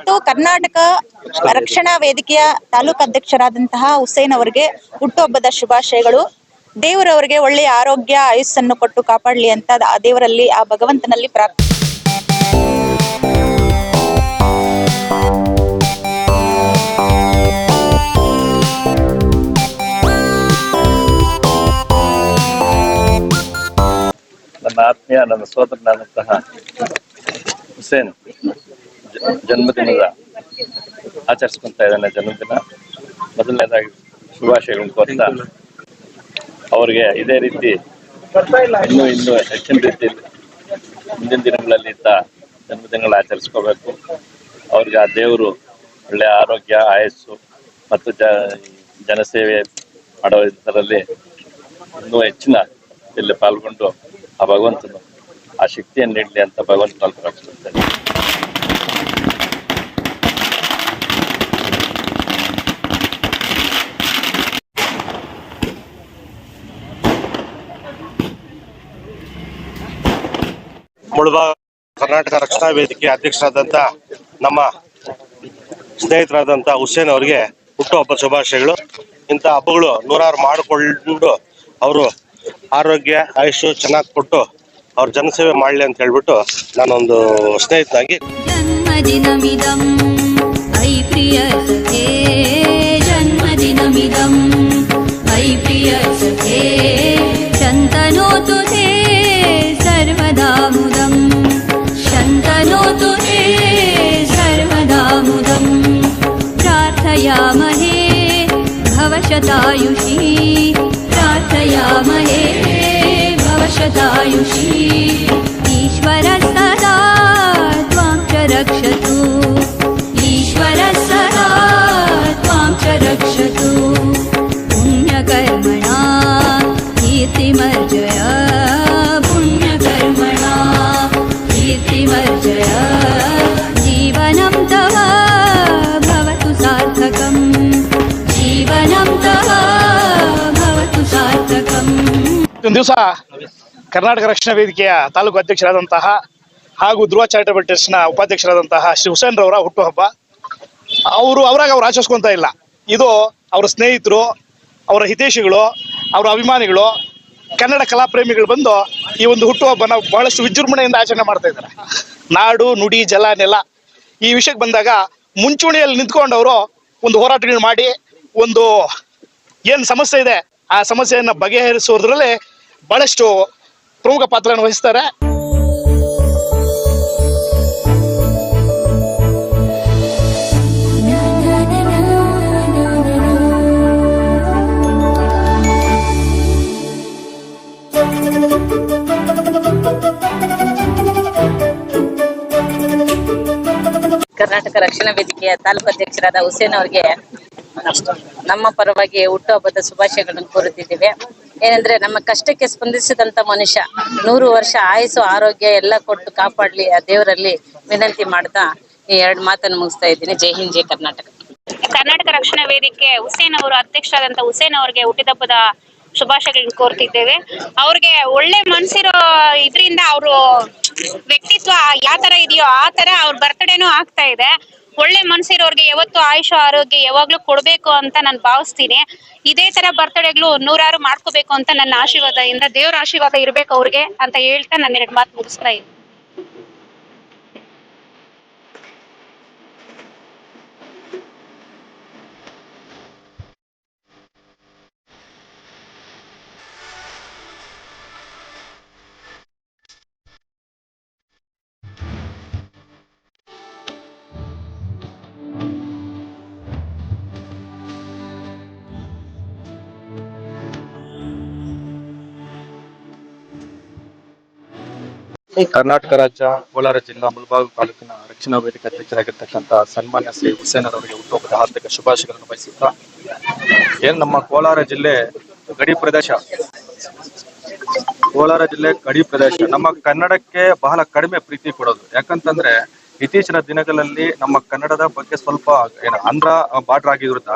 ಇವತ್ತು ಕರ್ನಾಟಕ ರಕ್ಷಣಾ ವೇದಿಕೆಯ ತಾಲೂಕು ಅಧ್ಯಕ್ಷರಾದಂತಹ ಹುಸೇನ್ ಅವರಿಗೆ ಹುಟ್ಟುಹಬ್ಬದ ಶುಭಾಶಯಗಳು. ದೇವರವರಿಗೆ ಒಳ್ಳೆಯ ಆರೋಗ್ಯ, ಆಯುಸ್ಸನ್ನು ಕೊಟ್ಟು ಕಾಪಾಡಲಿ ಅಂತ ಆ ದೇವರಲ್ಲಿ, ಆ ಭಗವಂತನಲ್ಲಿ ಪ್ರಾರ್ಥನೆ. ಆತ್ಮೀಯ, ನನ್ನ ಸೋದರನಾದಂತಹ ಹುಸೇನ್. ಜನ್ಮದಿನದ ಆಚರಿಸ್ಕೊಂತ ಇದ್ದಾನೆ ಜನ್ಮದಿನ. ಮೊದಲನೇದಾಗಿ ಶುಭಾಶಯಗಳನ್ನು ಕೋರ್ತಾ. ಅವರಿಗೆ ಇದೇ ರೀತಿ ಇನ್ನೂ ಇನ್ನೂ ಹೆಚ್ಚಿನ ರೀತಿಯಲ್ಲಿ ಮುಂದಿನ ದಿನಗಳಲ್ಲಿ ಇದ್ದ ಜನ್ಮದಿನಗಳು ಆಚರಿಸ್ಕೋಬೇಕು. ಅವ್ರಿಗೆ ಆ ದೇವರು ಒಳ್ಳೆ ಆರೋಗ್ಯ, ಆಯಸ್ಸು ಮತ್ತು ಜ, ಜನಸೇವೆ ಮಾಡೋ ಇದರಲ್ಲಿ ಇನ್ನೂ ಹೆಚ್ಚಿನ ಇಲ್ಲಿ ಪಾಲ್ಗೊಂಡು ಆ ಭಗವಂತನು ಆ ಶಕ್ತಿಯನ್ನು ನೀಡಲಿ ಅಂತ ಭಗವಂತ ಪ್ರಾರ್ಥಿಸುತ್ತೇನೆ. ಮುಳಬಾಗ ಕರ್ನಾಟಕ ರಕ್ಷಣಾ ವೇದಿಕೆ ಅಧ್ಯಕ್ಷರಾದಂತ ನಮ್ಮ ಸ್ನೇಹಿತರಾದಂತ ಹುಸೇನ್ ಅವರಿಗೆ ಹುಟ್ಟುಹಬ್ಬ ಶುಭಾಶಯಗಳು. ಇಂಥ ಹಬ್ಬಗಳು ನೂರಾರು ಮಾಡಿಕೊಂಡು ಅವರು ಆರೋಗ್ಯ ಆಯುಷ್ ಚೆನ್ನಾಗಿ ಕೊಟ್ಟು ಅವ್ರ ಜನಸೇವೆ ಮಾಡಲಿ ಅಂತ ಹೇಳ್ಬಿಟ್ಟು ನಾನೊಂದು ಸ್ನೇಹಿತನಾಗಿ ಜನ್ಮದಿನಮಿದಂ, ಐ ಪ್ರಿಯ ಚಂತನೋ ತುಜೇ प्रार्थयामहे भवशतायुषी। प्रार्थयामहे भवशतायुषी ದಿವಸ ಕರ್ನಾಟಕ ರಕ್ಷಣಾ ವೇದಿಕೆಯ ತಾಲೂಕು ಅಧ್ಯಕ್ಷರಾದಂತಹ ಹಾಗೂ ಧ್ರುವ ಚಾರಿಟಬಲ್ ಟ್ರಸ್ಟ್ನ ಉಪಾಧ್ಯಕ್ಷರಾದಂತಹ ಶ್ರೀ ಹುಸೇನ್ ರವರ ಹುಟ್ಟುಹಬ್ಬ. ಅವರು ಅವರಾಗ ಅವ್ರು ಆಚರಿಸ್ಕೊಂತ ಇಲ್ಲ. ಇದು ಅವರ ಸ್ನೇಹಿತರು, ಅವರ ಹಿತೇಶಿಗಳು ಅವರ ಅಭಿಮಾನಿಗಳು, ಕನ್ನಡ ಕಲಾ ಪ್ರೇಮಿಗಳು ಬಂದು ಈ ಒಂದು ಹುಟ್ಟುಹಬ್ಬನ ಬಹಳಷ್ಟು ವಿಜೃಂಭಣೆಯಿಂದ ಆಚರಣೆ ಮಾಡ್ತಾ ಇದ್ದಾರೆ. ನಾಡು, ನುಡಿ, ಜಲ, ನೆಲ ಈ ವಿಷಯಕ್ಕೆ ಬಂದಾಗ ಮುಂಚೂಣಿಯಲ್ಲಿ ನಿಂತ್ಕೊಂಡವರು ಒಂದು ಹೋರಾಟಗಳು ಮಾಡಿ ಒಂದು ಏನು ಸಮಸ್ಯೆ ಇದೆ ಆ ಸಮಸ್ಯೆಯನ್ನು ಬಗೆಹರಿಸುವುದರಲ್ಲಿ ಬಹಳಷ್ಟು ಪ್ರಮುಖ ಪಾತ್ರವನ್ನು ವಹಿಸ್ತಾರೆ. ಕರ್ನಾಟಕ ರಕ್ಷಣಾ ವೇದಿಕೆಯ ತಾಲೂಕು ಅಧ್ಯಕ್ಷರಾದ ಹುಸೇನ್ ಅವರಿಗೆ ನಮ್ಮ ಪರವಾಗಿ ಹುಟ್ಟುಹಬ್ಬದ ಶುಭಾಶಯಗಳನ್ನು ಕೋರುತ್ತಿದ್ದೇವೆ. ಏನಂದ್ರೆ ನಮ್ಮ ಕಷ್ಟಕ್ಕೆ ಸ್ಪಂದಿಸಿದಂತ ಮನುಷ್ಯ ನೂರು ವರ್ಷ ಆಯಸ್ಸು, ಆರೋಗ್ಯ ಎಲ್ಲ ಕೊಟ್ಟು ಕಾಪಾಡ್ಲಿ ಆ ದೇವರಲ್ಲಿ ವಿನಂತಿ ಮಾಡ್ತಾ ಈ ಎರಡು ಮಾತನ್ನು ಮುಗಿಸ್ತಾ ಇದ್ದೀನಿ. ಜೈ ಹಿಂದ್, ಜೈ ಕರ್ನಾಟಕ. ಕರ್ನಾಟಕ ರಕ್ಷಣಾ ವೇದಿಕೆ ಹುಸೇನ್ ಅವರು ಅಧ್ಯಕ್ಷರಾದಂತ ಹುಸೇನ್ ಅವರಿಗೆ ಹುಟ್ಟಿದಬ್ಬದ ಶುಭಾಶಯಗಳನ್ನ ಕೋರ್ತಿದ್ದೇವೆ. ಅವ್ರಿಗೆ ಒಳ್ಳೆ ಮನ್ಸಿರೋ ಇದರಿಂದ ಅವರು ವ್ಯಕ್ತಿತ್ವ ಯಾವ ತರ ಇದೆಯೋ ಆ ತರ ಅವ್ರ ಬರ್ತ್ಡೇನೂ ಆಗ್ತಾ ಇದೆ. ಒಳ್ಳೆ ಮನ್ಸಿರೋರ್ಗೆ ಯಾವತ್ತು ಆಯುಷ, ಆರೋಗ್ಯ ಯಾವಾಗ್ಲೂ ಕೊಡ್ಬೇಕು ಅಂತ ನಾನು ಭಾವಿಸ್ತೀನಿ. ಇದೇ ತರ ಬರ್ತಡೇಗಳು ನೂರಾರು ಮಾಡ್ಕೋಬೇಕು ಅಂತ ನನ್ನ ಆಶೀರ್ವಾದದಿಂದ, ದೇವರ ಆಶೀರ್ವಾದ ಇರ್ಬೇಕು ಅವ್ರಿಗೆ ಅಂತ ಹೇಳ್ತಾ ನಾನು ಎರಡು ಮಾತು ಮುಗಿಸ್ತಾ ಇದ್ದೀನಿ ಕರ್ನಾಟಕ ರಾಜ್ಯ ಕೋಲಾರ ಜಿಲ್ಲಾ ಮುಳಬಾಗ ತಾಲೂಕಿನ ರಕ್ಷಣಾ ವೇದಿಕೆ ಅಧ್ಯಕ್ಷರಾಗಿರ್ತಕ್ಕಂಥ ಸನ್ಮಾನ್ಯ ಶ್ರೀ ಹುಸೇನ್ ಅವರಿಗೆ ಹುಟ್ಟುಹಬ್ಬದ ಹಾರ್ದಿಕ ಶುಭಾಶಯಗಳನ್ನು ಬಯಸುತ್ತಾ ಏನ್ ನಮ್ಮ ಕೋಲಾರ ಜಿಲ್ಲೆ ಗಡಿ ಪ್ರದೇಶ? ಕೋಲಾರ ಜಿಲ್ಲೆ ಗಡಿ ಪ್ರದೇಶ. ನಮ್ಮ ಕನ್ನಡಕ್ಕೆ ಬಹಳ ಕಡಿಮೆ ಪ್ರೀತಿ ಕೊಡೋದು. ಯಾಕಂತಂದ್ರೆ ಇತ್ತೀಚಿನ ದಿನಗಳಲ್ಲಿ ನಮ್ಮ ಕನ್ನಡದ ಬಗ್ಗೆ ಸ್ವಲ್ಪ ಏನು ಆಂಧ್ರ ಬಾರ್ಡರ್ ಆಗಿರೋದ್ರಿಂದ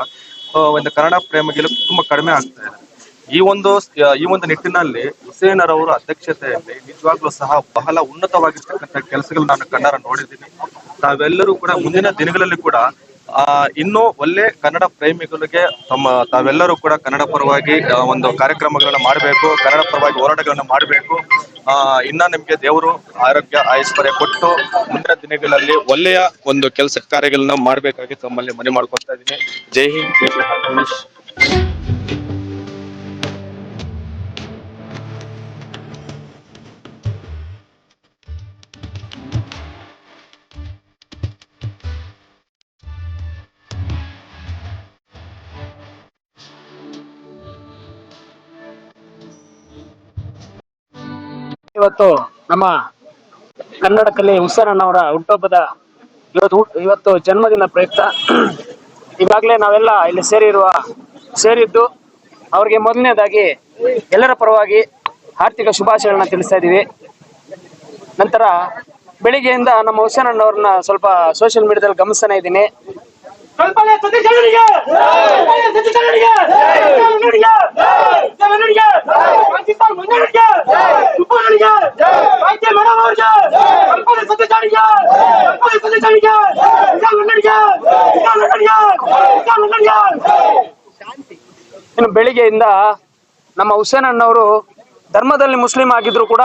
ಆ, ಒಂದು ಕನ್ನಡ ಪ್ರೇಮಿಗಳು ತುಂಬಾ ಕಡಿಮೆ ಆಗ್ತಾ ಇದೆ. ಈ ಒಂದು ಈ ಒಂದು ನಿಟ್ಟಿನಲ್ಲಿ ಹುಸೇನರವರ ಅಧ್ಯಕ್ಷತೆಯಲ್ಲಿ ನಿಜವಾಗ್ಲೂ ಸಹ ಬಹಳ ಉನ್ನತವಾಗಿರ್ತಕ್ಕಂಥ ಕೆಲಸಗಳು ನಾನು ಕನ್ನಡ ನೋಡಿದ್ದೀನಿ. ತಾವೆಲ್ಲರೂ ಕೂಡ ಮುಂದಿನ ದಿನಗಳಲ್ಲಿ ಕೂಡ, ಆ, ಇನ್ನೂ ಒಳ್ಳೆ ಕನ್ನಡ ಪ್ರೇಮಿಗಳಿಗೆ ತಮ್ಮ, ತಾವೆಲ್ಲರೂ ಕೂಡ ಕನ್ನಡ ಪರವಾಗಿ ಒಂದು ಕಾರ್ಯಕ್ರಮಗಳನ್ನ ಮಾಡಬೇಕು, ಕನ್ನಡ ಪರವಾಗಿ ಹೋರಾಟಗಳನ್ನ ಮಾಡಬೇಕು. ಆ, ಇನ್ನ ನಿಮ್ಗೆ ದೇವರು ಆರೋಗ್ಯ, ಐಶ್ವರ್ಯ ಕೊಟ್ಟು ಮುಂದಿನ ದಿನಗಳಲ್ಲಿ ಒಳ್ಳೆಯ ಒಂದು ಕೆಲಸ ಕಾರ್ಯಗಳನ್ನ ಮಾಡಬೇಕಾಗಿ ತಮ್ಮಲ್ಲಿ ಮನೆ ಮಾಡ್ಕೊತಾ ಇದ್ದೀನಿ. ಜೈ ಹಿಂದ್ ಇವತ್ತು ನಮ್ಮ ಕನ್ನಡ ಕಲೆ ಹುಸೇನಣ್ಣವರ ಹುಟ್ಟುಹಬ್ಬದ ಇವತ್ತು ಇವತ್ತು ಜನ್ಮದಿನ ಪ್ರಯುಕ್ತ. ಈಗಾಗಲೇ ನಾವೆಲ್ಲ ಇಲ್ಲಿ ಸೇರಿರುವ, ಸೇರಿದ್ದು ಅವ್ರಿಗೆ ಮೊದಲನೇದಾಗಿ ಎಲ್ಲರ ಪರವಾಗಿ ಆರ್ಥಿಕ ಶುಭಾಶಯಗಳನ್ನ ತಿಳಿಸ್ತಾ ಇದ್ದೀವಿ. ನಂತರ ಬೆಳಿಗ್ಗೆಯಿಂದ ನಮ್ಮ ಹುಸೇನಣ್ಣವ್ರನ್ನ ಸ್ವಲ್ಪ ಸೋಷಿಯಲ್ ಮೀಡಿಯಾದಲ್ಲಿ ಗಮನಿಸ್ತಾನೆ ಇದ್ದೀನಿ. ಇನ್ನು ಬೆಳಿಗ್ಗೆಯಿಂದ ನಮ್ಮ ಹುಸೇನ್ ಅಣ್ಣವರು ಧರ್ಮದಲ್ಲಿ ಮುಸ್ಲಿಂ ಆಗಿದ್ರು ಕೂಡ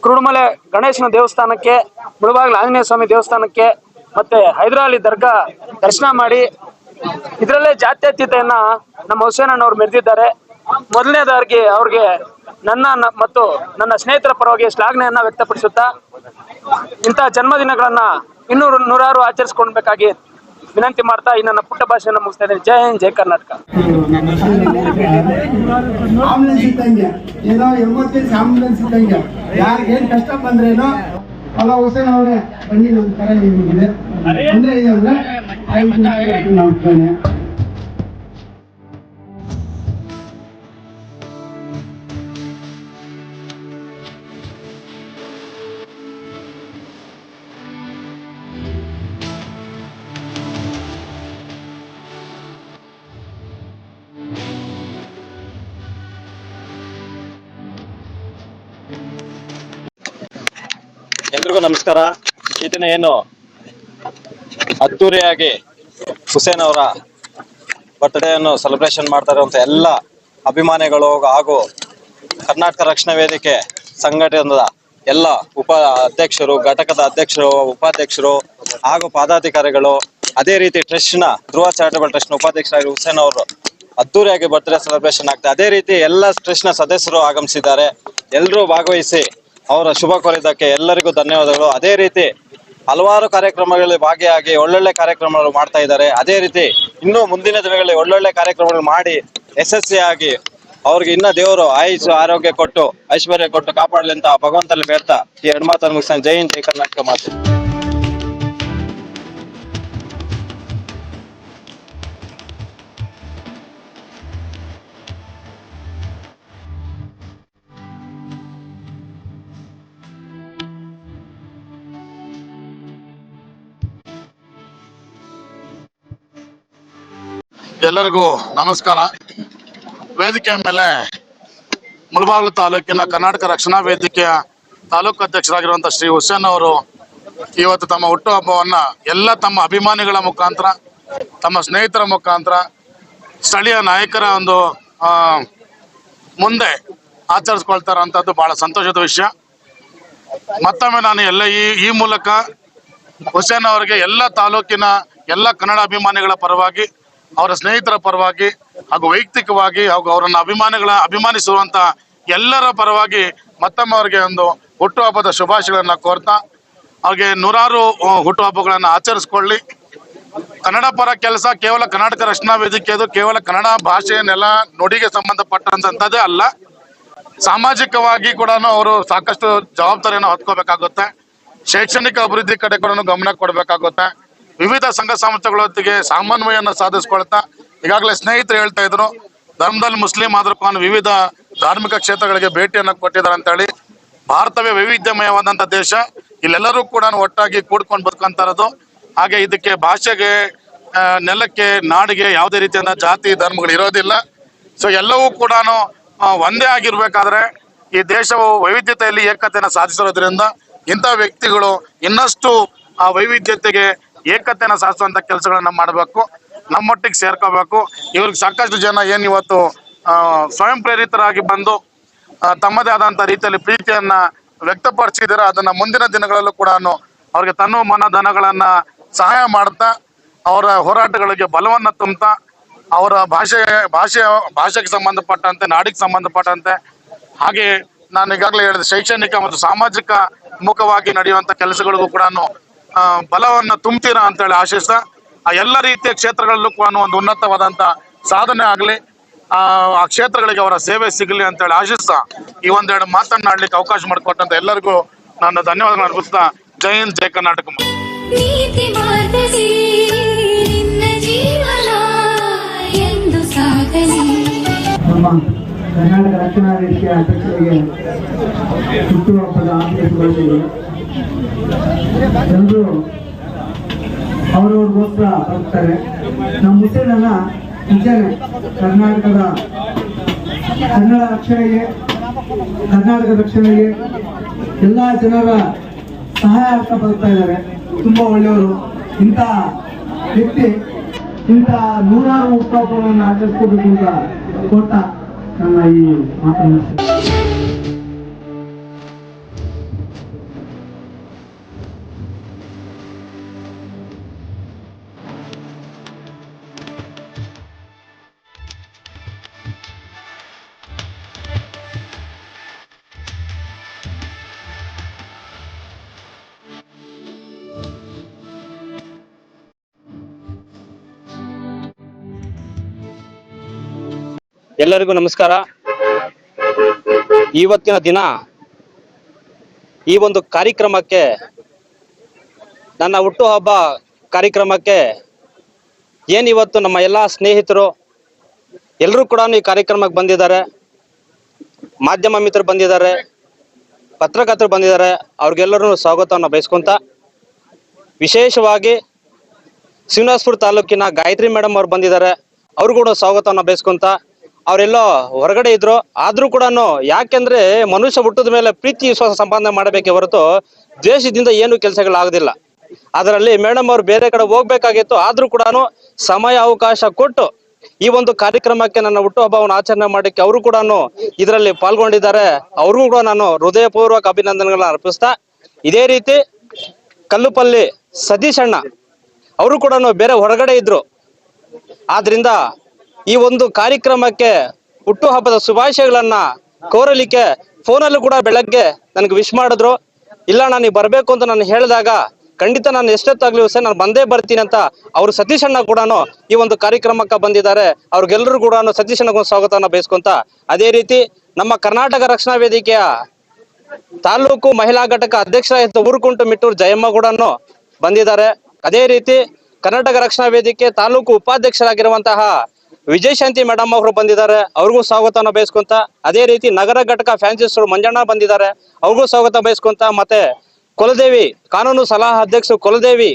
ಕುರುಡುಮಲೆ ಗಣೇಶನ ದೇವಸ್ಥಾನಕ್ಕೆ ಮುಳುಬಾಗಿಲು ಆಂಜನೇಯ ಸ್ವಾಮಿ ದೇವಸ್ಥಾನಕ್ಕೆ ಮತ್ತೆ ಹೈದರಾಲಿ ದರ್ಗಾ ದರ್ಶನ ಮಾಡಿ ಇದರಲ್ಲೇ ಜಾತ್ಯತೀತೆಯನ್ನ ನಮ್ಮ ಹುಸೇನಣ್ಣವ್ರು ಮೆರೆದಿದ್ದಾರೆ. ಮೊದಲನೇದಾಗಿ ಅವ್ರಿಗೆ ನನ್ನ ಮತ್ತು ನನ್ನ ಸ್ನೇಹಿತರ ಪರವಾಗಿ ಶ್ಲಾಘನೆಯನ್ನ ವ್ಯಕ್ತಪಡಿಸುತ್ತಾ ಇಂತಹ ಜನ್ಮದಿನಗಳನ್ನ ಇನ್ನೂರು ನೂರಾರು ಆಚರಿಸ್ಕೊಳ್ಬೇಕಾಗಿ ವಿನಂತಿ ಮಾಡ್ತಾ ಈ ನನ್ನ ಪುಟ್ಟ ಭಾಷೆಯನ್ನು ಮುಗಿಸ್ತಾ ಇದ್ದೀನಿ. ಜೈ ಹಿಂದ್, ಜೈ ಕರ್ನಾಟಕ. ಆಂಬುಲೆನ್ಸ್ ಇದ್ದಂಗೆ ಏನೋ ಎಂಬತ್ತೈದು ಆಂಬುಲೆನ್ಸ್ ಇದ್ದಂಗೆ ಯಾರಿಗೇನು ಕಷ್ಟ ಬಂದ್ರೇನೋ ಅಲ್ಲ ಹುಸೇನ್ ಅವರೇ ಬನ್ನಿ ನಮ್ ಕರೆ ನಿಮಗೆ ನಮಸ್ಕಾರ. ಇದನ್ನ ಏನು? ಅದ್ದೂರಿಯಾಗಿ ಹುಸೇನ್ ಅವರ ಬರ್ತ್ಡೇ ಅನ್ನು ಸೆಲೆಬ್ರೇಷನ್ ಮಾಡ್ತಾರೆ ಅಂತ ಎಲ್ಲ ಅಭಿಮಾನಿಗಳು ಹಾಗೂ ಕರ್ನಾಟಕ ರಕ್ಷಣಾ ವೇದಿಕೆ ಸಂಘಟನದ ಎಲ್ಲ ಉಪ ಅಧ್ಯಕ್ಷರು, ಘಟಕದ ಅಧ್ಯಕ್ಷರು, ಉಪಾಧ್ಯಕ್ಷರು ಹಾಗೂ ಪದಾಧಿಕಾರಿಗಳು ಅದೇ ರೀತಿ ಟ್ರಸ್ಟ್ನ ಧ್ರುವ ಚಾರಿಟಬಲ್ನ ಉಪಾಧ್ಯಕ್ಷರಾಗಿ ಹುಸೇನ್ ಅವರು ಅದ್ದೂರಿಯಾಗಿ ಬರ್ತ್ಡೇ ಸೆಲೆಬ್ರೇಷನ್ ಆಗ್ತದೆ ಅದೇ ರೀತಿ ಎಲ್ಲ ಟ್ರಸ್ಟ್ನ ಸದಸ್ಯರು ಆಗಮಿಸಿದ್ದಾರೆ. ಎಲ್ಲರೂ ಭಾಗವಹಿಸಿ ಅವರ ಶುಭ ಕೋರಿದ್ದಕ್ಕೆ ಎಲ್ಲರಿಗೂ ಧನ್ಯವಾದಗಳು. ಅದೇ ರೀತಿ ಹಲವಾರು ಕಾರ್ಯಕ್ರಮಗಳಲ್ಲಿ ಭಾಗಿಯಾಗಿ ಒಳ್ಳೊಳ್ಳೆ ಕಾರ್ಯಕ್ರಮಗಳು ಮಾಡ್ತಾ ಇದ್ದಾರೆ. ಅದೇ ರೀತಿ ಇನ್ನೂ ಮುಂದಿನ ದಿನಗಳಲ್ಲಿ ಒಳ್ಳೊಳ್ಳೆ ಕಾರ್ಯಕ್ರಮಗಳು ಮಾಡಿ ಯಶಸ್ವಿಯಾಗಿ ಅವ್ರಿಗೆ ಇನ್ನ ದೇವರು ಆಯುಷ್, ಆರೋಗ್ಯ ಕೊಟ್ಟು, ಐಶ್ವರ್ಯ ಕೊಟ್ಟು ಕಾಪಾಡಲಿ ಅಂತ ಭಗವಂತಲ್ಲಿ ಬೇಡ್ತಾ ಈ ಎರಡು ಮಾತನ್ನು ಮುಗಿಸ್ತಾನೆ ಜೈ ಹಿಂದ್, ಜೈ ಕರ್ನಾಟಕ ಮಾತು. ಎಲ್ಲರಿಗೂ ನಮಸ್ಕಾರ. ವೇದಿಕೆ ಮೇಲೆ ಮುಳಬಾಗಿಲು ತಾಲೂಕಿನ ಕರ್ನಾಟಕ ರಕ್ಷಣಾ ವೇದಿಕೆಯ ತಾಲೂಕು ಅಧ್ಯಕ್ಷರಾಗಿರುವಂತಹ ಶ್ರೀ ಹುಸೇನ್ ಅವರು ಇವತ್ತು ತಮ್ಮ ಹುಟ್ಟುಹಬ್ಬವನ್ನ ಎಲ್ಲ ತಮ್ಮ ಅಭಿಮಾನಿಗಳ ಮುಖಾಂತರ, ತಮ್ಮ ಸ್ನೇಹಿತರ ಮುಖಾಂತರ, ಸ್ಥಳೀಯ ನಾಯಕರ ಒಂದು ಮುಂದೆ ಆಚರಿಸ್ಕೊಳ್ತಾರಂಥದ್ದು ಬಹಳ ಸಂತೋಷದ ವಿಷಯ. ಮತ್ತೊಮ್ಮೆ ನಾನು ಎಲ್ಲ ಈ ಈ ಮೂಲಕ ಹುಸೇನ್ ಅವರಿಗೆ ಎಲ್ಲ ತಾಲೂಕಿನ ಎಲ್ಲ ಕನ್ನಡ ಅಭಿಮಾನಿಗಳ ಪರವಾಗಿ ಅವರ ಸ್ನೇಹಿತರ ಪರವಾಗಿ ಹಾಗೂ ವೈಯಕ್ತಿಕವಾಗಿ ಹಾಗೂ ಅವರನ್ನ ಅಭಿಮಾನಿಗಳ ಅಭಿಮಾನಿಸುವಂತ ಎಲ್ಲರ ಪರವಾಗಿ ಮತ್ತಮ್ಮ ಅವರಿಗೆ ಒಂದು ಹುಟ್ಟುಹಬ್ಬದ ಶುಭಾಶಯಗಳನ್ನ ಕೋರ್ತಾ ಅವ್ರಿಗೆ ನೂರಾರು ಹುಟ್ಟುಹಬ್ಬಗಳನ್ನು ಆಚರಿಸ್ಕೊಳ್ಳಿ. ಕನ್ನಡ ಪರ ಕೆಲಸ ಕೇವಲ ಕರ್ನಾಟಕ ರಕ್ಷಣಾ ವೇದಿಕೆದು ಕೇವಲ ಕನ್ನಡ ಭಾಷೆಯನ್ನೆಲ್ಲ ನೆಲ ನುಡಿಗೆ ಸಂಬಂಧಪಟ್ಟಂತದ್ದೇ ಅಲ್ಲ. ಸಾಮಾಜಿಕವಾಗಿ ಕೂಡ ಅವರು ಸಾಕಷ್ಟು ಜವಾಬ್ದಾರಿಯನ್ನು ಹೊತ್ಕೋಬೇಕಾಗುತ್ತೆ. ಶೈಕ್ಷಣಿಕ ಅಭಿವೃದ್ಧಿ ಕಡೆ ಕೂಡ ಗಮನ ಕೊಡಬೇಕಾಗುತ್ತೆ. ವಿವಿಧ ಸಂಘ ಸಂಸ್ಥೆಗಳೊತ್ತಿಗೆ ಸಮನ್ವಯವನ್ನು ಸಾಧಿಸ್ಕೊಳ್ತಾ ಈಗಾಗಲೇ ಸ್ನೇಹಿತರು ಹೇಳ್ತಾ ಇದ್ರು, ಧರ್ಮದಲ್ಲಿ ಮುಸ್ಲಿಂ ಆದ್ರೂ ಕೂಡ ವಿವಿಧ ಧಾರ್ಮಿಕ ಕ್ಷೇತ್ರಗಳಿಗೆ ಭೇಟಿಯನ್ನು ಕೊಟ್ಟಿದ್ದಾರೆ ಅಂತ ಹೇಳಿ ಭಾರತವೇ ವೈವಿಧ್ಯಮಯವಾದಂಥ ದೇಶ, ಇಲ್ಲೆಲ್ಲರೂ ಕೂಡ ಒಟ್ಟಾಗಿ ಕೂಡ್ಕೊಂಡು ಬದುಕಂತ ಇರೋದು ಹಾಗೆ ಇದಕ್ಕೆ ಭಾಷೆಗೆ ನೆಲಕ್ಕೆ, ನಾಡಿಗೆ ಯಾವುದೇ ರೀತಿಯಾದ ಜಾತಿ, ಧರ್ಮಗಳು ಇರೋದಿಲ್ಲ. ಸೊ ಎಲ್ಲವೂ ಕೂಡ ಒಂದೇ ಆಗಿರ್ಬೇಕಾದ್ರೆ ಈ ದೇಶವು ವೈವಿಧ್ಯತೆಯಲ್ಲಿ ಏಕತೆಯನ್ನು ಸಾಧಿಸಿರೋದ್ರಿಂದ ಇಂಥ ವ್ಯಕ್ತಿಗಳು ಇನ್ನಷ್ಟು ಆ ವೈವಿಧ್ಯತೆಗೆ ಏಕತೆನ ಸಾಧಿಸುವಂತ ಕೆಲಸಗಳನ್ನ ಮಾಡಬೇಕು, ನಮ್ಮೊಟ್ಟಿಗೆ ಸೇರ್ಕೋಬೇಕು. ಇವ್ರಿಗೆ ಸಾಕಷ್ಟು ಜನ ಏನು ಇವತ್ತು ಸ್ವಯಂ ಪ್ರೇರಿತರಾಗಿ ಬಂದು ತಮ್ಮದೇ ಆದಂತ ರೀತಿಯಲ್ಲಿ ಪ್ರೀತಿಯನ್ನ ವ್ಯಕ್ತಪಡಿಸಿದರೆ ಅದನ್ನ ಮುಂದಿನ ದಿನಗಳಲ್ಲೂ ಕೂಡ ಅವ್ರಿಗೆ ತನ್ನ ಮನ ಧನಗಳನ್ನ ಸಹಾಯ ಮಾಡ್ತಾ, ಅವರ ಹೋರಾಟಗಳಿಗೆ ಬಲವನ್ನ ತುಂಬುತ್ತಾ ಅವರ ಭಾಷೆ ಭಾಷೆ, ಭಾಷೆಗೆ ಸಂಬಂಧಪಟ್ಟಂತೆ, ನಾಡಿಗೆ ಸಂಬಂಧಪಟ್ಟಂತೆ, ಹಾಗೆ ನಾನು ಈಗಾಗಲೇ ಹೇಳಿದ ಶೈಕ್ಷಣಿಕ ಮತ್ತು ಸಾಮಾಜಿಕ ಮುಖವಾಗಿ ನಡೆಯುವಂತ ಕೆಲಸಗಳಿಗೂ ಕೂಡ ಬಲವನ್ನ ತುಂಬ್ತೀರಾ ಅಂತೇಳಿ ಆಶಿಸ್ತಾ ಆ ಎಲ್ಲ ರೀತಿಯ ಕ್ಷೇತ್ರಗಳಲ್ಲೂ ಕೂಡ ಒಂದು ಉನ್ನತವಾದಂತ ಸಾಧನೆ ಆಗಲಿ ಆ ಆ ಕ್ಷೇತ್ರಗಳಿಗೆ ಅವರ ಸೇವೆ ಸಿಗಲಿ ಅಂತೇಳಿ ಆಶಿಸ್ತಾ ಈ ಒಂದೆರಡು ಮಾತನ್ನಾಡ್ಲಿಕ್ಕೆ ಅವಕಾಶ ಮಾಡಿಕೊಟ್ಟಂತ ಎಲ್ಲರಿಗೂ ನಾನು ಧನ್ಯವಾದಗಳನ್ನು ಅರ್ಪಿಸ್ತಾ ಜೈ ಹಿಂದ್ ಜೈ ಕರ್ನಾಟಕ. ಕರ್ನಾಟಕ ರಕ್ಷಣಾ ವೇದಿಕೆಯ ಅಧ್ಯಕ್ಷರಿಗೆ ಹುಟ್ಟುಹಬ್ಬದ ಶುಭಾಶಯಗಳು. ಎಲ್ಲರೂ ಅವರವ್ರಿಗೋಸ್ಕರ ಬರ್ತಾರೆ. ನಮ್ಮ ಹುಸೇನನ್ನ ನಿಜನೇ ಕರ್ನಾಟಕದ ಕನ್ನಡ ರಕ್ಷಣೆಗೆ ಕರ್ನಾಟಕ ರಕ್ಷಣೆಗೆ ಎಲ್ಲ ಜನರ ಸಹಾಯ ಆಗ್ತಾ ಬರ್ತಾ ಇದ್ದಾರೆ. ತುಂಬ ಒಳ್ಳೆಯವರು. ಇಂಥ ವ್ಯಕ್ತಿ, ಇಂಥ ನೂರಾರು ಉತ್ಸವಗಳನ್ನು ಆಚರಿಸ್ಕೋಬೇಕು ಅಂತ ಕೊಟ್ಟ ನನ್ನ ಈ ಮಾತನ್ನು ಎಲ್ಲರಿಗೂ ನಮಸ್ಕಾರ. ಇವತ್ತಿನ ದಿನ ಈ ಒಂದು ಕಾರ್ಯಕ್ರಮಕ್ಕೆ, ನನ್ನ ಹುಟ್ಟುಹಬ್ಬ ಕಾರ್ಯಕ್ರಮಕ್ಕೆ ಏನಿವತ್ತು ನಮ್ಮ ಎಲ್ಲ ಸ್ನೇಹಿತರು ಎಲ್ಲರೂ ಕೂಡ ಈ ಕಾರ್ಯಕ್ರಮಕ್ಕೆ ಬಂದಿದ್ದಾರೆ. ಮಾಧ್ಯಮ ಮಿತ್ರರು ಬಂದಿದ್ದಾರೆ, ಪತ್ರಕರ್ತರು ಬಂದಿದ್ದಾರೆ ಅವ್ರಿಗೆಲ್ಲರೂ ಸ್ವಾಗತವನ್ನು ಬಯಸ್ಕೊಂತ ವಿಶೇಷವಾಗಿ ಶ್ರೀನಿವಾಸಪುರ ತಾಲೂಕಿನ ಗಾಯತ್ರಿ ಮೇಡಮ್ ಅವ್ರು ಬಂದಿದ್ದಾರೆ. ಅವ್ರಿಗೂ ಕೂಡ ಸ್ವಾಗತವನ್ನು ಬಯಸ್ಕೊಂತ ಅವರೆಲ್ಲೋ ಹೊರಗಡೆ ಇದ್ರು. ಆದ್ರೂ ಕೂಡ ಯಾಕೆಂದ್ರೆ ಮನುಷ್ಯ ಹುಟ್ಟದ ಮೇಲೆ ಪ್ರೀತಿ, ವಿಶ್ವಾಸ ಸಂಪಾದನೆ ಮಾಡಬೇಕೆ ಹೊರತು ದ್ವೇಷದಿಂದ ಏನು ಕೆಲಸಗಳಾಗೋದಿಲ್ಲ. ಅದರಲ್ಲಿ ಮೇಡಮ್ ಅವ್ರು ಬೇರೆ ಕಡೆ ಹೋಗ್ಬೇಕಾಗಿತ್ತು. ಆದ್ರೂ ಕೂಡ ಸಮಯ, ಅವಕಾಶ ಕೊಟ್ಟು ಈ ಒಂದು ಕಾರ್ಯಕ್ರಮಕ್ಕೆ ನನ್ನ ಹುಟ್ಟುಹಬ್ಬವನ್ನು ಆಚರಣೆ ಮಾಡಕ್ಕೆ ಅವರು ಕೂಡ ಇದರಲ್ಲಿ ಪಾಲ್ಗೊಂಡಿದ್ದಾರೆ. ಅವ್ರಿಗೂ ಕೂಡ ನಾನು ಹೃದಯಪೂರ್ವಕ ಅಭಿನಂದನೆಗಳನ್ನ ಅರ್ಪಿಸ್ತಾ, ಇದೇ ರೀತಿ ಕಲ್ಲುಪಲ್ಲಿ ಸತೀಶ್ ಅಣ್ಣ ಅವರು ಕೂಡ ಬೇರೆ ಹೊರಗಡೆ ಇದ್ರು. ಆದ್ರಿಂದ ಈ ಒಂದು ಕಾರ್ಯಕ್ರಮಕ್ಕೆ ಹುಟ್ಟುಹಬ್ಬದ ಶುಭಾಶಯಗಳನ್ನ ಕೋರಲಿಕ್ಕೆ ಫೋನಲ್ಲೂ ಕೂಡ ಬೆಳಗ್ಗೆ ನನಗೆ ವಿಶ್ ಮಾಡಿದ್ರು. ಇಲ್ಲ ನಾನು ಬರ್ಬೇಕು ಅಂತ ನಾನು ಹೇಳಿದಾಗ ಖಂಡಿತ ನಾನು ಎಷ್ಟೊತ್ತಾಗ್ಲಿ ಸರ್ ನಾನು ಬಂದೇ ಬರ್ತೀನಿ ಅಂತ ಅವರು ಸತೀಶ್ ಅಣ್ಣ ಕೂಡ ಈ ಒಂದು ಕಾರ್ಯಕ್ರಮಕ್ಕೆ ಬಂದಿದ್ದಾರೆ. ಅವ್ರಿಗೆಲ್ಲರೂ ಕೂಡ ಸತೀಶ್ ಅಣ್ಣಗೊಂದು ಸ್ವಾಗತವನ್ನ ಬಯಸ್ಕೊಂತ ಅದೇ ರೀತಿ ನಮ್ಮ ಕರ್ನಾಟಕ ರಕ್ಷಣಾ ವೇದಿಕೆಯ ತಾಲೂಕು ಮಹಿಳಾ ಘಟಕ ಅಧ್ಯಕ್ಷ ಊರುಕುಂಟು ಮಿಟ್ಟೂರು ಜಯಮ್ಮ ಕೂಡ ಬಂದಿದ್ದಾರೆ. ಅದೇ ರೀತಿ ಕರ್ನಾಟಕ ರಕ್ಷಣಾ ವೇದಿಕೆ ತಾಲೂಕು ಉಪಾಧ್ಯಕ್ಷರಾಗಿರುವಂತಹ ವಿಜಯಶಾಂತಿ ಮೇಡಮ್ ಅವರು ಬಂದಿದ್ದಾರೆ, ಅವ್ರಿಗೂ ಸ್ವಾಗತವನ್ನು ಬಯಸ್ಕೊಂತ, ಅದೇ ರೀತಿ ನಗರ ಘಟಕ ಫ್ಯಾನ್ಸಿಸ್ಟರು ಮಂಜಣ್ಣ ಬಂದಿದ್ದಾರೆ, ಅವ್ರಿಗೂ ಸ್ವಾಗತ ಬಯಸ್ಕೊಂತ, ಮತ್ತೆ ಕುಲದೇವಿ, ಕಾನೂನು ಸಲಹಾ ಅಧ್ಯಕ್ಷರು ಕುಲದೇವಿ,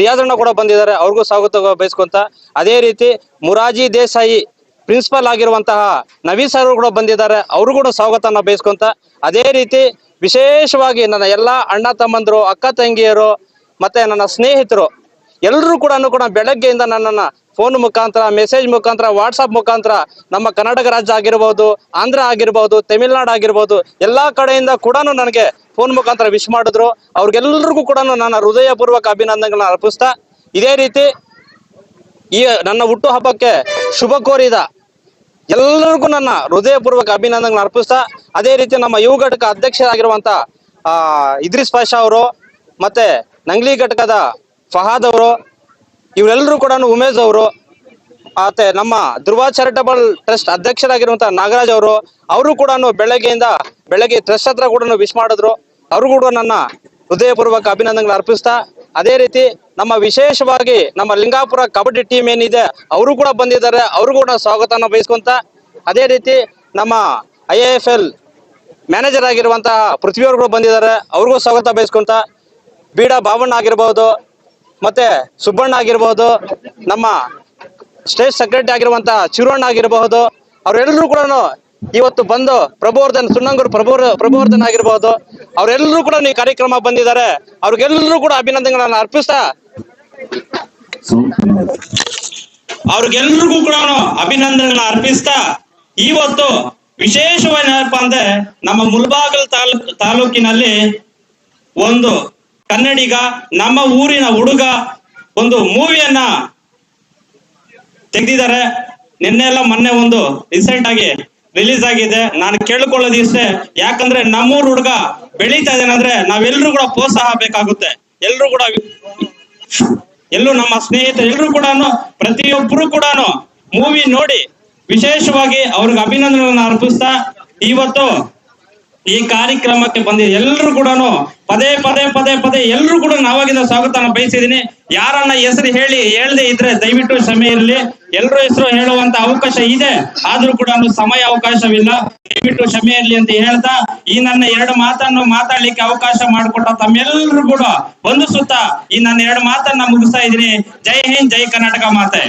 ರಿಯಾಜಣ್ಣ ಕೂಡ ಬಂದಿದ್ದಾರೆ, ಅವ್ರಿಗೂ ಸ್ವಾಗತ ಬಯಸ್ಕೊಂತ, ಅದೇ ರೀತಿ ಮುರಾಜಿ ದೇಸಾಯಿ ಪ್ರಿನ್ಸಿಪಾಲ್ ಆಗಿರುವಂತಹ ನವೀ ಸರ್ ಕೂಡ ಬಂದಿದ್ದಾರೆ ಅವ್ರಿಗೂ ಕೂಡ ಸ್ವಾಗತನ ಬಯಸ್ಕೊಂತ, ಅದೇ ರೀತಿ ವಿಶೇಷವಾಗಿ ನನ್ನ ಎಲ್ಲ ಅಣ್ಣ ತಮ್ಮಂದರು, ಅಕ್ಕ ತಂಗಿಯರು, ಮತ್ತೆ ನನ್ನ ಸ್ನೇಹಿತರು ಎಲ್ಲರೂ ಕೂಡ ಕೂಡ ಬೆಳಗ್ಗೆಯಿಂದ ನನ್ನನ್ನ ಫೋನ್ ಮುಖಾಂತರ ಮೆಸೇಜ್ ಮುಖಾಂತರ ವಾಟ್ಸಪ್ ಮುಖಾಂತರ ನಮ್ಮ ಕರ್ನಾಟಕ ರಾಜ್ಯ ಆಗಿರ್ಬೋದು, ಆಂಧ್ರ ಆಗಿರ್ಬೋದು, ತಮಿಳ್ನಾಡು ಆಗಿರ್ಬೋದು, ಎಲ್ಲಾ ಕಡೆಯಿಂದ ಕೂಡ ನನಗೆ ಫೋನ್ ಮುಖಾಂತರ ವಿಶ್ ಮಾಡಿದ್ರು. ಅವ್ರಿಗೆಲ್ಲರಿಗೂ ಕೂಡ ನನ್ನ ಹೃದಯಪೂರ್ವಕ ಅಭಿನಂದನೆಗಳನ್ನ ಅರ್ಪಿಸ್ತಾ, ಇದೇ ರೀತಿ ಈ ನನ್ನ ಹುಟ್ಟು ಹಬ್ಬಕ್ಕೆ ಶುಭ ಕೋರಿದ ಎಲ್ಲರಿಗೂ ನನ್ನ ಹೃದಯಪೂರ್ವಕ ಅಭಿನಂದನೆಗಳನ್ನ ಅರ್ಪಿಸ್ತಾ, ಅದೇ ರೀತಿ ನಮ್ಮ ಯುವ ಘಟಕ ಅಧ್ಯಕ್ಷರಾಗಿರುವಂತ, ಆ, ಇದ್ರಿಸ್ ಪಾಷಾ ಅವರು, ಮತ್ತೆ ನಂಗ್ಲಿ ಘಟಕದ ಫಹಾದ್ ಅವರು ಇವರೆಲ್ಲರೂ ಕೂಡ ಉಮೇಶ್ ಅವರು ಮತ್ತೆ ನಮ್ಮ ಧ್ರುವ ಚಾರಿಟಬಲ್ ಟ್ರಸ್ಟ್ ಅಧ್ಯಕ್ಷರಾಗಿರುವಂತಹ ನಾಗರಾಜ್ ಅವರು ಅವರು ಕೂಡ ಬೆಳಗ್ಗೆಯಿಂದ ಬೆಳಗ್ಗೆ ಟ್ರಸ್ಟ್ ಹತ್ರ ಕೂಡ ವಿಶ್ ಮಾಡಿದ್ರು. ಅವರು ಕೂಡ ನನ್ನ ಹೃದಯಪೂರ್ವಕ ಅಭಿನಂದನೆಗಳು ಅರ್ಪಿಸ್ತಾ, ಅದೇ ರೀತಿ ನಮ್ಮ ವಿಶೇಷವಾಗಿ ನಮ್ಮ ಲಿಂಗಾಪುರ ಕಬಡ್ಡಿ ಟೀಮ್ ಏನಿದೆ, ಅವರು ಕೂಡ ಬಂದಿದ್ದಾರೆ, ಅವರು ಕೂಡ ಸ್ವಾಗತನ ಬಯಸ್ಕೊಂತ, ಅದೇ ರೀತಿ ನಮ್ಮ ಐ ಎಫ್ ಎಲ್ ಮ್ಯಾನೇಜರ್ ಆಗಿರುವಂತಹ ಪೃಥ್ವಿಯವರು ಕೂಡ ಬಂದಿದ್ದಾರೆ, ಅವ್ರಿಗೂ ಸ್ವಾಗತ ಬಯಸ್ಕೊಂತ, ಬೀಡ ಭಾವಣ್ಣ ಆಗಿರ್ಬೋದು ಮತ್ತೆ ಸುಬ್ಬಣ್ಣ ಆಗಿರ್ಬಹುದು ನಮ್ಮ ಸ್ಟೇಟ್ ಸೆಕ್ರೆಟರಿ ಆಗಿರುವಂತ ಚಿರೋಣ್ಣ ಆಗಿರಬಹುದು ಅವರೆಲ್ಲರೂ ಕೂಡ ಇವತ್ತು ಬಂದು ಪ್ರಭುವರ್ಧನ್, ಸುಣ್ಣಂಗೂರು ಪ್ರಭು ಪ್ರಭುವರ್ಧನ್ ಆಗಿರ್ಬೋದು ಅವರೆಲ್ಲರೂ ಕೂಡ ಈ ಕಾರ್ಯಕ್ರಮ ಬಂದಿದ್ದಾರೆ. ಅವ್ರಿಗೆಲ್ಲರೂ ಕೂಡ ಅಭಿನಂದನೆಗಳನ್ನ ಅರ್ಪಿಸ್ತಾ ಅವ್ರಿಗೆಲ್ರಿಗೂ ಕೂಡ ಅಭಿನಂದನೆಗಳನ್ನ ಅರ್ಪಿಸ್ತಾ ಇವತ್ತು ವಿಶೇಷವಾಗಿ ಏನಪ್ಪಾ ಅಂದ್ರೆ ನಮ್ಮ ಮುಲ್ಬಾಗಲ್ ತಾಲೂಕ್, ತಾಲೂಕಿನಲ್ಲಿ ಒಂದು ಕನ್ನಡಿಗ, ನಮ್ಮ ಊರಿನ ಹುಡುಗ ಒಂದು ಮೂವಿಯನ್ನ ತೆಗೆದಿದ್ದಾರೆ. ನಿನ್ನೆ ಎಲ್ಲ ಮೊನ್ನೆ ಒಂದು ರೀಸೆಂಟ್ ಆಗಿ ರಿಲೀಸ್ ಆಗಿದೆ. ನಾನು ಕೇಳ್ಕೊಳ್ಳೋದು ಇಷ್ಟೇ, ಯಾಕಂದ್ರೆ ನಮ್ಮೂರ್ ಹುಡುಗ ಬೆಳೀತಾ ಇದ್ದಾನೆ ಅಂದ್ರೆ ನಾವೆಲ್ಲರೂ ಕೂಡ ಪ್ರೋತ್ಸಾಹ ಬೇಕಾಗುತ್ತೆ. ಎಲ್ರು ಕೂಡ ಎಲ್ಲೂ ನಮ್ಮ ಸ್ನೇಹಿತರು ಎಲ್ಲರೂ ಕೂಡ ಪ್ರತಿಯೊಬ್ಬರು ಕೂಡ ಮೂವಿ ನೋಡಿ ವಿಶೇಷವಾಗಿ ಅವ್ರಿಗೆ ಅಭಿನಂದನೆಗಳನ್ನು ಅರ್ಪಿಸ್ತಾ, ಇವತ್ತು ಈ ಕಾರ್ಯಕ್ರಮಕ್ಕೆ ಬಂದ ಎಲ್ಲರೂ ಕೂಡ ಪದೇ ಪದೇ ಪದೇ ಪದೇ ಎಲ್ಲರೂ ಕೂಡ ನಾವಾಗಿಂದ ಸ್ವಾಗತನ ಬಯಸಿದೀನಿ ಯಾರನ್ನ ಹೆಸರು ಹೇಳಿ, ಹೇಳದೆ ಇದ್ರೆ ದಯವಿಟ್ಟು ಕ್ಷಮೆ ಇರಲಿ. ಎಲ್ಲರ ಹೆಸರು ಹೇಳುವಂತ ಅವಕಾಶ ಇದೆ. ಆದ್ರೂ ಕೂಡ ಸಮಯ ಅವಕಾಶವಿಲ್ಲ. ದಯವಿಟ್ಟು ಕ್ಷಮೆ ಇರಲಿ ಅಂತ ಹೇಳ್ತಾ, ಈ ನನ್ನ ಎರಡು ಮಾತನ್ನು ಮಾತಾಡ್ಲಿಕ್ಕೆ ಅವಕಾಶ ಮಾಡಿಕೊಟ್ಟ ತಮ್ಮೆಲ್ಲರೂ ಕೂಡ ಒಂದು ಸುತ್ತ, ಈ ನನ್ನ ಎರಡು ಮಾತನ್ನ ಮುಗಿಸ್ತಾ ಇದೀನಿ ಜೈ ಹಿಂದ್, ಜೈ ಕರ್ನಾಟಕ ಮಾತೆ.